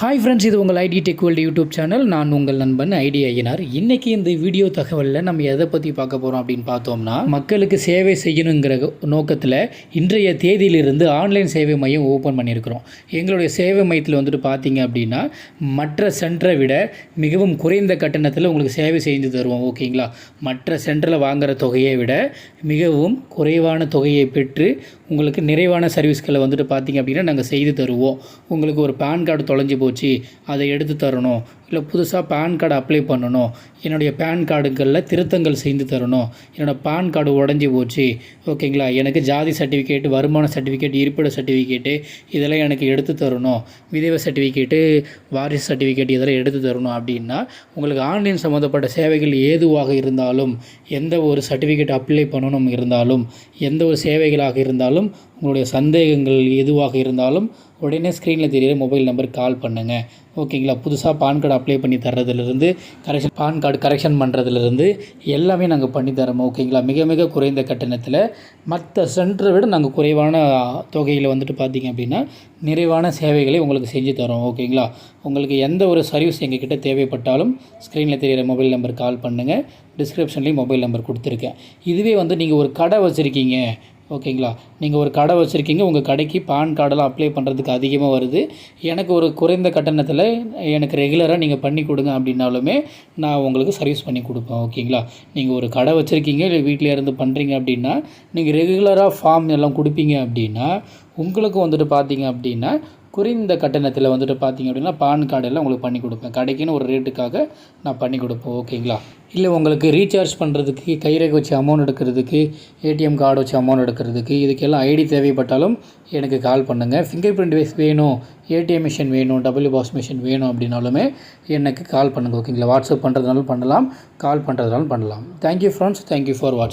Hi friends இது உங்கள் IT tech world YouTube channel நான் உங்கள் நண்பன் ஐடி ஐயனார். இன்றைக்கி இந்த வீடியோ தகவலில் நம்ம எதை பற்றி பார்க்க போகிறோம் அப்படின்னு பார்த்தோம்னா மக்களுக்கு சேவை செய்யணுங்கிற நோக்கத்தில் இன்றைய தேதியிலிருந்து ஆன்லைன் சேவை மையம் ஓப்பன் பண்ணியிருக்கிறோம். எங்களுடைய சேவை மையத்தில் வந்துட்டு பார்த்தீங்க அப்படின்னா மற்ற சென்டரை விட மிகவும் குறைந்த கட்டணத்தில் உங்களுக்கு சேவை செஞ்சு தருவோம் ஓகேங்களா மற்ற சென்டரில் வாங்குகிற தொகையை விட மிகவும் குறைவான தொகையை பெற்று உங்களுக்கு நிறைவான சர்வீஸ்களை வந்துட்டு பார்த்தீங்க அப்படின்னா நாங்கள் செய்து தருவோம். உங்களுக்கு ஒரு பேன் கார்டு தொலைஞ்சு போச்சு அதை எடுத்து தரணும். இல்லை புதுசாக பேன் கார்டு அப்ளை பண்ணணும். என்னுடைய பேன் கார்டுகளில் திருத்தங்கள் செய்து தரணும். என்னோடய பேன் கார்டு உடஞ்சி போச்சு. ஓகேங்களா? எனக்கு ஜாதி சர்டிஃபிகேட் வருமான சர்டிஃபிகேட் இருப்பிட சர்டிஃபிகேட்டு இதெல்லாம் எனக்கு எடுத்து தரணும். விதவை சர்டிஃபிகேட்டு வாரிசு சர்டிஃபிகேட் இதெல்லாம் எடுத்து தரணும் அப்படின்னா உங்களுக்கு ஆன்லைன் சம்மந்தப்பட்ட சேவைகள் ஏதுவாக இருந்தாலும் எந்த ஒரு சர்டிஃபிகேட் அப்ளை பண்ணணும் இருந்தாலும் எந்த ஒரு சேவைகளாக இருந்தாலும் உங்களுடைய சந்தேகங்கள் எதுவாக இருந்தாலும் உடனே ஸ்க்ரீனில் தெரியிற மொபைல் நம்பருக்கு கால் பண்ணுங்கள் ஓகேங்களா? புதுசாக பான் கார்டு அப்ளை பண்ணி தர்றதுலேருந்து கரெக்ஷன் பான் கார்டு கரெக்ஷன் பண்ணுறதுலேருந்து எல்லாமே நாங்கள் பண்ணி தரோம் ஓகேங்களா? மிக மிக குறைந்த கட்டணத்தில். மற்ற சென்டரை விட நாங்கள் குறைவான தொகையில் வந்துட்டு பார்த்திங்க அப்படின்னா நிறைவான சேவைகளை உங்களுக்கு செஞ்சு தரோம் ஓகேங்களா? உங்களுக்கு எந்த ஒரு சர்வீஸ் எங்ககிட்ட தேவைப்பட்டாலும் ஸ்க்ரீனில் தெரிகிற மொபைல் நம்பர் கால் பண்ணுங்கள் டிஸ்கிரிப்ஷன்லேயும் மொபைல் நம்பர் கொடுத்துருக்கேன். இதுவே வந்து நீங்கள் ஒரு கடை வச்சுருக்கீங்க ஓகேங்களா? நீங்கள் ஒரு கடை வச்சுருக்கீங்க உங்கள் கடைக்கு பான் கார்டெல்லாம் அப்ளை பண்ணுறதுக்கு அதிகமாக வருது. எனக்கு ஒரு குறைந்த கட்டணத்தில் எனக்கு ரெகுலராக நீங்கள் பண்ணி கொடுங்க அப்படின்னாலுமே நான் உங்களுக்கு சர்வீஸ் பண்ணி கொடுப்பேன் ஓகேங்களா? நீங்கள் ஒரு கடை வச்சுருக்கீங்க இல்லை வீட்டில் இருந்து பண்ணுறீங்க அப்படின்னா நீங்கள் ரெகுலராக ஃபார்ம் எல்லாம் கொடுப்பீங்க அப்படின்னா உங்களுக்கும் வந்துட்டு பார்த்தீங்க அப்படின்னா குறைந்த கட்டணத்தில் வந்துட்டு பார்த்தீங்க அப்படின்னா பான் கார்டு எல்லாம் உங்களுக்கு பண்ணி கொடுப்பேன். கடைக்குன்னு ஒரு ரேட்டுக்காக நான் பண்ணி கொடுப்பேன். ஓகேங்களா இல்லை உங்களுக்கு ரீசார்ஜ் பண்ணுறதுக்கு கைரேகை வச்சு அமௌண்ட் எடுக்கிறதுக்கு ஏடிஎம் கார்டு வச்சு அமௌண்ட் எடுக்கிறதுக்கு இதுக்கெல்லாம் ஐடி தேவைப்பட்டாலும் எனக்கு கால் பண்ணுங்கள் ஃபிங்கர் பிரிண்ட் வைஸ் வேணும் ஏடிஎம் மிஷின் வேணும் டபுள்யூ பாஸ் மிஷின் வேணும் அப்படின்னாலுமே எனக்கு கால் பண்ணுங்கள் ஓகேங்களா வாட்ஸ்அப் பண்ணுறதுனாலும் பண்ணலாம் கால் பண்ணுறதுனாலும் பண்ணலாம். தேங்க்யூ ஃப்ரெண்ட்ஸ் தேங்க்யூ ஃபார் வாட்சிங்